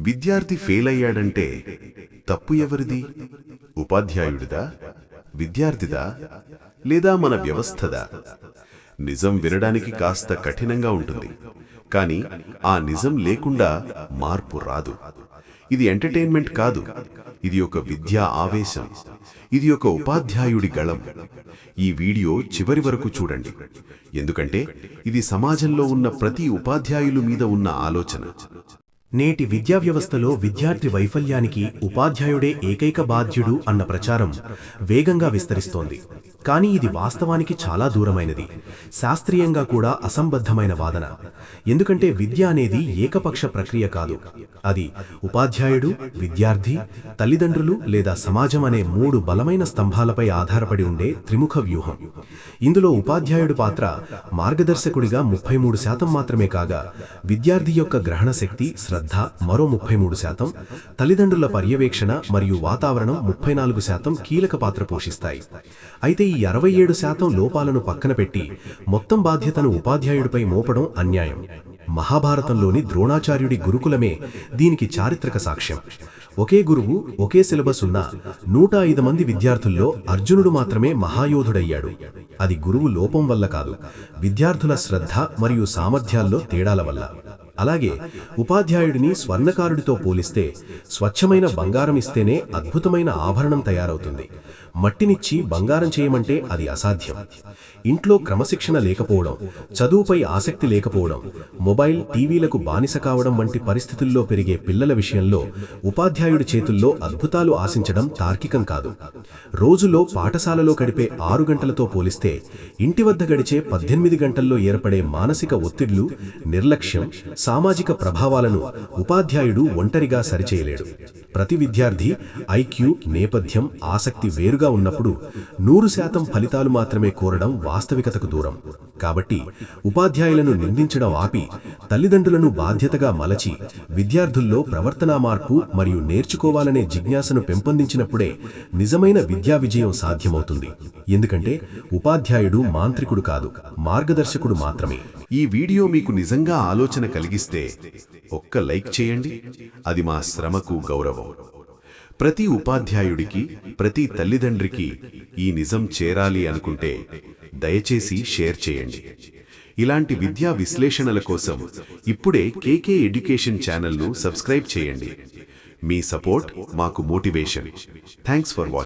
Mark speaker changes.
Speaker 1: విద్యార్థి ఫెయిల్ అయ్యాడంటే తప్పు ఎవరిది? ఉపాధ్యాయుడిదా? విద్యార్థిదా? లేదా మన వ్యవస్థదా? నిజం వినడానికి కాస్త కఠినంగా ఉంటుంది. కానీ ఆ నిజం లేకుండా మార్పు రాదు. ఇది ఎంటర్టైన్మెంట్ కాదు. ఇది ఒక విద్యా ఆవేశం. ఇది ఒక ఉపాధ్యాయుడి గళం. ఈ వీడియో చివరి వరకు చూడండి. ఎందుకంటే ఇది సమాజంలో ఉన్న ప్రతి ఉపాధ్యాయులు మీద ఉన్న ఆలోచన.
Speaker 2: నేటి విద్యా వ్యవస్థలో విద్యార్థి వైఫల్యానికి ఉపాధ్యాయుడే ఏకైక బాధ్యుడు అన్న ప్రచారం వేగంగా విస్తరిస్తోంది. కానీ ఇది వాస్తవానికి చాలా దూరమైనది. శాస్త్రీయంగా కూడా అసంబద్ధమైన వాదన. ఎందుకంటే విద్య అనేది ఏకపక్ష ప్రక్రియ కాదు. అది ఉపాధ్యాయుడు విద్యార్థి తల్లిదండ్రులు లేదా సమాజం అనే మూడు బలమైన స్తంభాలపై ఆధారపడి ఉండే త్రిముఖ వ్యూహం. ఇందులో ఉపాధ్యాయుడు పాత్ర మార్గదర్శకుడిగా ముప్పై మూడు శాతం మాత్రమే కాగా విద్యార్థి యొక్క గ్రహణ శక్తి శ్రద్ధ మరో ముప్పై మూడు శాతం తల్లిదండ్రుల పర్యవేక్షణ మరియు వాతావరణం ముప్పై నాలుగు శాతం కీలక పాత్ర పోషిస్తాయి. అయితే ఈ అరవై ఏడు శాతం లోపాలను పక్కన పెట్టి మొత్తం బాధ్యతను ఉపాధ్యాయుడిపై మోపడం అన్యాయం. మహాభారతంలోని ద్రోణాచార్యుడి గురుకులమే దీనికి చారిత్రక సాక్ష్యం. ఒకే గురువు ఒకే సిలబస్ ఉన్న నూట ఐదు మంది విద్యార్థుల్లో అర్జునుడు మాత్రమే మహాయోధుడయ్యాడు. అది గురువు లోపం వల్ల కాదు విద్యార్థుల శ్రద్ధ మరియు సామర్థ్యాల్లో తేడాల వల్ల. అలాగే ఉపాధ్యాయుడిని స్వర్ణకారుడితో పోలిస్తే స్వచ్ఛమైన బంగారం ఇస్తేనే అద్భుతమైన ఆభరణం తయారవుతుంది. మట్టినిచ్చి బంగారం చేయమంటే అది అసాధ్యం. ఇంట్లో క్రమశిక్షణ లేకపోవడం చదువుపై ఆసక్తి లేకపోవడం మొబైల్ టీవీలకు బానిస కావడం వంటి పరిస్థితుల్లో పెరిగే పిల్లల విషయంలో ఉపాధ్యాయుడి చేతుల్లో అద్భుతాలు ఆశించడం తార్కికం కాదు. రోజులో పాఠశాలలో గడిపే ఆరు గంటలతో పోలిస్తే ఇంటి వద్ద గడిచే పద్దెనిమిది గంటల్లో ఏర్పడే మానసిక ఒత్తిళ్ళు నిర్లక్ష్యం సామాజిక ప్రభావాలను ఉపాధ్యాయుడు ఒంటరిగా సరిచేయలేడు. ప్రతి విద్యార్థి ఐక్యూ నేపథ్యం ఆసక్తి వేరుగా ఉన్నప్పుడు నూరు శాతం ఫలితాలు మాత్రమే కోరడం వాస్తవికతకు దూరం. కాబట్టి ఉపాధ్యాయులను నిందించడం ఆపి తల్లిదండ్రులను బాధ్యతగా మలచి విద్యార్థుల్లో ప్రవర్తనా మార్పు మరియు నేర్చుకోవాలనే జిజ్ఞాసను పెంపొందించినప్పుడే నిజమైన విద్యా విజయం సాధ్యమవుతుంది. ఎందుకంటే ఉపాధ్యాయుడు మాంత్రికుడు కాదు మార్గదర్శకుడు మాత్రమే.
Speaker 1: ఈ వీడియో మీకు నిజంగా ఆలోచన కలిగిస్తే ఒక్క లైక్ చేయండి. అది మా శ్రమకు గౌరవం. ప్రతి ఉపాధ్యాయుడికి ప్రతి తల్లిదండ్రికి ఈ నిజం చేరాలి అనుకుంటే దయచేసి షేర్ చేయండి. ఇలాంటి విద్యా విశ్లేషణల కోసం ఇప్పుడే కేకే ఎడ్యుకేషన్ ఛానల్ను సబ్స్క్రైబ్ చేయండి. మీ సపోర్ట్ మాకు మోటివేషన్. Thanks for watching.